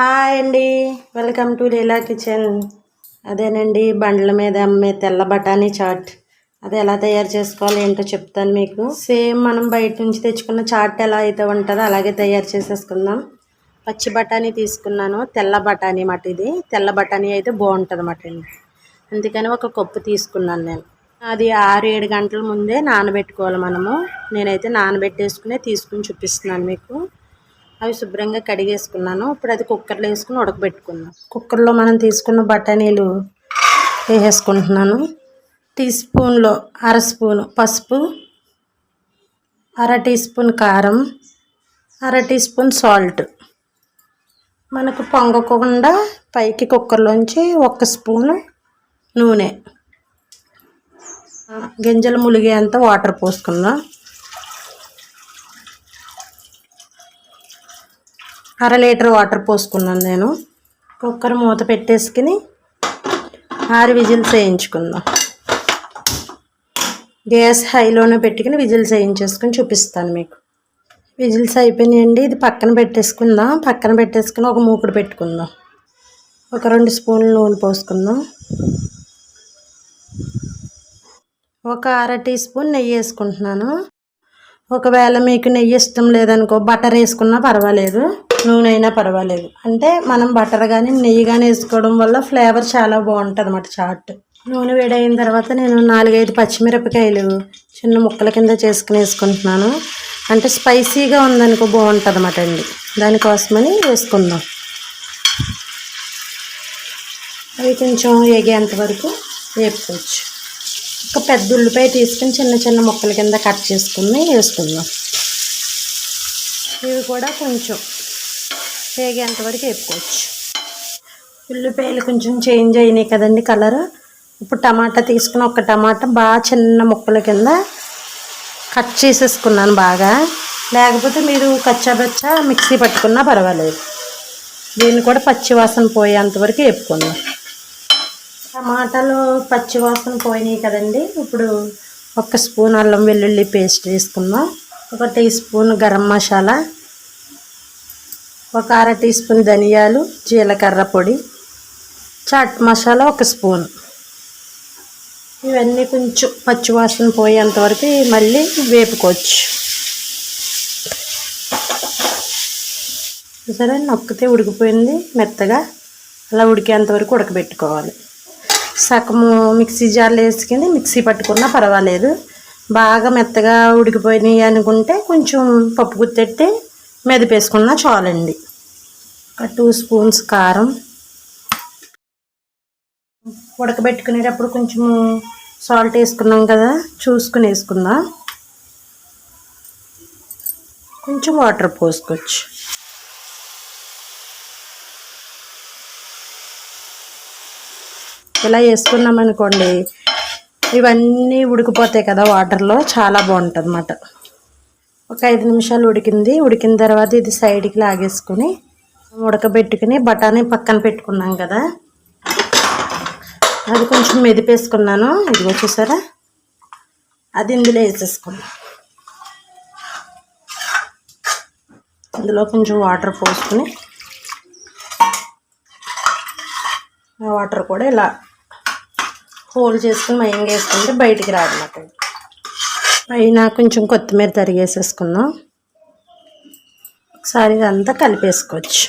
Hi అండి. Welcome to Leela kitchen అదేనండి బండ్ల మీద అమ్మే తెల్ల బఠానీ చాట్. అది ఎలా తయారు చేసుకోవాలి ఏంటో చెప్తాను మీకు. సేమ్ మనం బయట నుంచి తెచ్చుకున్న చాట్ ఎలా అయితే ఉంటుందో అలాగే తయారు చేసేసుకుందాం. పచ్చి బఠానీ తీసుకున్నాను తెల్ల బఠానీ మాట ఇది. తెల్ల బఠానీ అయితే బాగుంటుంది అన్నమాట అండి. అందుకని ఒక కప్పు తీసుకున్నాను నేను. అది ఆరు ఏడు గంటల ముందే నానబెట్టుకోవాలి మనము. నేనైతే నానబెట్టేసుకునే తీసుకుని చూపిస్తున్నాను మీకు. అవి శుభ్రంగా కడిగేసుకున్నాను. ఇప్పుడు అది కుక్కర్లో వేసుకుని ఉడకబెట్టుకున్నాను కుక్కర్లో మనం తీసుకున్న బఠానీలు వేసేసుకుంటున్నాను. టీ స్పూన్లో అర స్పూను పసుపు అర టీ స్పూన్ కారం అర టీ స్పూన్ సాల్ట్. మనకు పొంగకుండా పైకి కుక్కర్లోంచి ఒక్క స్పూను నూనె. గింజలు ములిగేంత వాటర్ పోసుకుందాం. అర లీటర్ వాటర్ పోసుకున్నాను నేను. కుక్కర్ మూత పెట్టేసుకుని ఆరు విజిల్స్ వేయించుకుందాం. గ్యాస్ హైలోనే పెట్టుకుని విజిల్స్ వేయించేసుకుని చూపిస్తాను మీకు. విజిల్స్ అయిపోయినాయండి. ఇది పక్కన పెట్టేసుకుందాం. పక్కన పెట్టేసుకుని ఒక మూకుడు పెట్టుకుందాం. ఒక రెండు స్పూన్లు నూనె పోసుకుందాం. ఒక అర టీ స్పూన్ నెయ్యి వేసుకుంటున్నాను. ఒకవేళ మీకు నెయ్యి ఇష్టం లేదనుకో బటర్ వేసుకున్నా పర్వాలేదు. నూనె అయినా పర్వాలేదు. అంటే మనం బటర్ కానీ నెయ్యి కానీ వేసుకోవడం వల్ల ఫ్లేవర్ చాలా బాగుంటుంది అన్నమాట చాట్. నూనె వేడైన తర్వాత నేను నాలుగైదు పచ్చిమిరపకాయలు చిన్న ముక్కల కింద చేసుకుని వేసుకుంటున్నాను. అంటే స్పైసీగా ఉందనుకో బాగుంటుంది అన్నమాట అండి. దానికోసమని వేసుకుందాం. అవి కొంచెం ఎగేంత వరకు వేపుకోవచ్చు. ఒక పెద్ద ఉల్లిపాయ తీసుకుని చిన్న చిన్న ముక్కల కింద కట్ చేసుకుని వేసుకుందాం. ఇవి కూడా కొంచెం వేగేంత వరకు వేపుకోవచ్చు. ఉల్లిపాయలు కొంచెం చేంజ్ అయినాయి కదండి కలర్. ఇప్పుడు టమాటా తీసుకుని ఒక టమాటా బాగా చిన్న ముక్కల కింద కట్ చేసేసుకున్నాను బాగా. లేకపోతే మీరు కచ్చాబచ్చా మిక్సీ పట్టుకున్నా పర్వాలేదు. దీన్ని కూడా పచ్చివాసన పోయేంతవరకు వేపుకుందాం. టమాటాలు పచ్చివాసన పోయినాయి కదండి. ఇప్పుడు ఒక స్పూన్ అల్లం వెల్లుల్లి పేస్ట్ వేసుకుందాం. ఒక టీ స్పూన్ గరం మసాలా. ఒక అర టీ స్పూన్ ధనియాలు జీలకర్ర పొడి చాట్ మసాలా ఒక స్పూన్. ఇవన్నీ కొంచెం పచ్చివాసన పోయేంత వరకు మళ్ళీ వేపుకోవచ్చు. సరే నొక్కితే ఉడికిపోయింది మెత్తగా. అలా ఉడికేంత వరకు ఉడకబెట్టుకోవాలి. సగము మిక్సీ జార్లో వేసుకుని మిక్సీ పట్టుకున్నా పర్వాలేదు. బాగా మెత్తగా ఉడికిపోయినాయి అనుకుంటే కొంచెం పప్పు గుత్తెట్టి మెదిపేసుకున్న చాలండి. ఒక టూ స్పూన్స్ కారం ఉడకబెట్టుకునేటప్పుడు కొంచెం సాల్ట్ వేసుకున్నాం కదా చూసుకుని వేసుకుందాం. కొంచెం వాటర్ పోసుకోవచ్చు. ఇలా వేసుకున్నాం అనుకోండి ఇవన్నీ ఉడికిపోతాయి కదా వాటర్లో చాలా బాగుంటుంది అన్నమాట ఒక ఐదు నిమిషాలు ఉడికింది. ఉడికిన తర్వాత ఇది సైడ్కి లాగేసుకుని ఉడకబెట్టుకుని బఠానీ పక్కన పెట్టుకున్నాం కదా. అది కొంచెం మెదిపేసుకున్నాను. ఇది వచ్చేసారా అది ఇందులో వేసేసుకున్నాం. ఇందులో కొంచెం వాటర్ పోసుకుని ఆ వాటర్ కూడా ఇలా హోల్ చేసుకుని మయంగా వేసుకుంటే బయటికి రాదన్నమాట పైన కొంచెం కొత్తిమీర తరిగేసేసుకుందాం. ఒకసారి ఇదంతా కలిపేసుకోవచ్చు.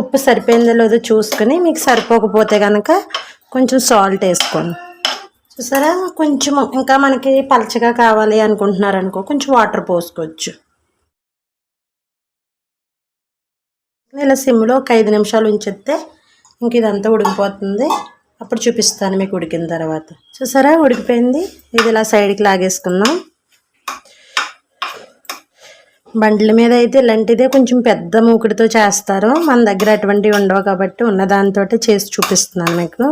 ఉప్పు సరిపోయిందో లేదో చూసుకొని మీకు సరిపోకపోతే కనుక కొంచెం సాల్ట్ వేసుకోండి. చూసారా? కొంచెం ఇంకా మనకి పలచగా కావాలి అనుకుంటున్నారనుకో కొంచెం వాటర్ పోసుకోవచ్చు. ఇలా సిమ్లో ఒక ఐదు నిమిషాలు ఉంచేస్తే ఇంక ఇదంతా ఉడికిపోతుంది. అప్పుడు చూపిస్తాను మీకు ఉడికిన తర్వాత. చూసారా? ఉడికిపోయింది. ఇది ఇలా సైడ్కి లాగేసుకుందాం. బండ్ల మీద అయితే ఇలాంటిదే కొంచెం పెద్ద మూకుడితో చేస్తారు. మన దగ్గర అటువంటివి ఉండవు కాబట్టి ఉన్న దాంతో చేసి చూపిస్తున్నాను మీకు.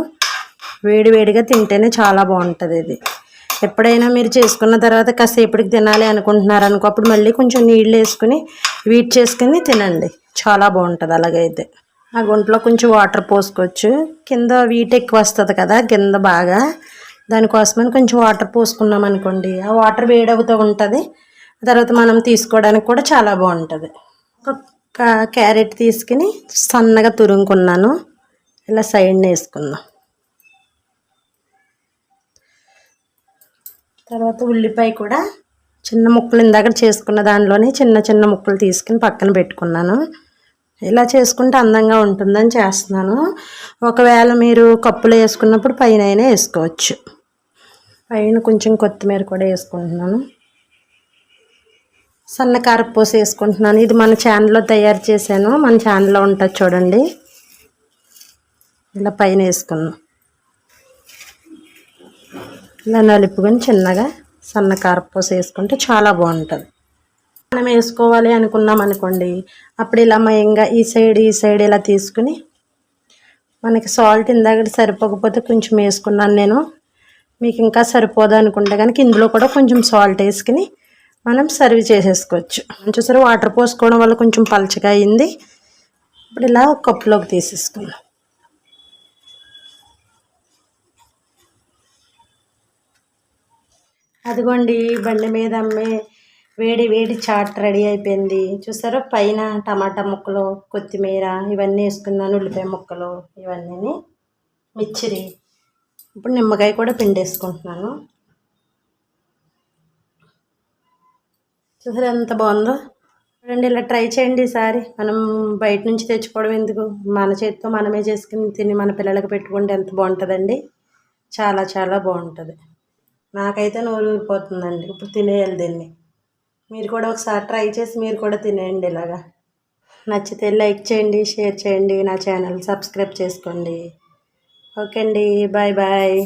వేడి వేడిగా తింటేనే చాలా బాగుంటుంది ఇది. ఎప్పుడైనా మీరు చేసుకున్న తర్వాత కాసేపటికి తినాలి అనుకుంటున్నారు అనుకో అప్పుడు మళ్ళీ కొంచెం నీళ్ళు వేసుకుని వీట్ చేసుకుని తినండి. చాలా బాగుంటుంది అలాగైతే. ఆ గుంటలో కొంచెం వాటర్ పోసుకోవచ్చు. కింద వీట్ ఎక్కువ వస్తుంది కదా కింద బాగా. దానికోసమని కొంచెం వాటర్ పోసుకున్నాం అనుకోండి. ఆ వాటర్ వేడవుతూ ఉంటుంది. తర్వాత మనం తీసుకోవడానికి కూడా చాలా బాగుంటుంది. ఒక క్యారెట్ తీసుకుని సన్నగా తురుముకున్నాను. ఇలా సైడ్ని వేసుకుందాం తర్వాత ఉల్లిపాయ కూడా చిన్న ముక్కలు ఇందాక చేసుకున్న దానిలోనే చిన్న చిన్న ముక్కలు తీసుకుని పక్కన పెట్టుకున్నాను. ఇలా చేసుకుంటే అందంగా ఉంటుందని చేస్తున్నాను. ఒకవేళ మీరు కప్పులో వేసుకున్నప్పుడు పైన అయినా వేసుకోవచ్చు. పైన కొంచెం కొత్తిమీర కూడా వేసుకుంటున్నాను. సన్న కారపూస వేసుకుంటున్నాను. ఇది మన ఛానల్లో తయారు చేశాను. మన ఛానల్లో ఉంటుంది చూడండి. ఇలా పైన వేసుకున్నాం ఇలా నలుపుకొని చిన్నగా సన్నకారపూస వేసుకుంటే చాలా బాగుంటుంది. మనం వేసుకోవాలి అనుకున్నాం అనుకోండి. అప్పుడు ఇలా మయంగా ఈ సైడ్ ఈ సైడ్ ఇలా తీసుకుని మనకి సాల్ట్ ఇందాక సరిపోకపోతే కొంచెం వేసుకున్నాను నేను. మీకు ఇంకా సరిపోదు అనుకుంటే కనుక ఇందులో కూడా కొంచెం సాల్ట్ వేసుకుని మనం సర్వ్ చేసేసుకోవచ్చు. చూసారు వాటర్ పోసుకోవడం వల్ల కొంచెం పలచగా అయింది. ఇప్పుడు ఇలా ఒక కప్పులోకి తీసేసుకుందాం. అదిగోండి బండి మీద అమ్మే వేడి వేడి చాట్ రెడీ అయిపోయింది. చూసారా? పైన టమాటా ముక్కలు కొత్తిమీర ఇవన్నీ వేసుకున్నాను ఉల్లిపాయ ముక్కలు ఇవన్నీ మిచ్చిరి ఇప్పుడు నిమ్మకాయ కూడా పిండేసుకుంటున్నాను చూసారా ఎంత బాగుందో? చూడండి ఇలా ట్రై చేయండి ఈసారి. మనం బయట నుంచి తెచ్చుకోవడం ఎందుకు? మన చేతితో మనమే చేసుకుని తిని మన పిల్లలకి పెట్టుకుంటే ఎంత బాగుంటుందండి? చాలా చాలా బాగుంటుంది. నాకైతే నూరు ఊరిపోతుందండి ఇప్పుడు తినేయాలి దీన్ని. మీరు కూడా ఒకసారి ట్రై చేసి మీరు కూడా తినేయండి ఇలాగా. నచ్చితే లైక్ చేయండి షేర్ చేయండి నా ఛానల్ సబ్స్క్రైబ్ చేసుకోండి. ఓకే అండి బాయ్ బాయ్.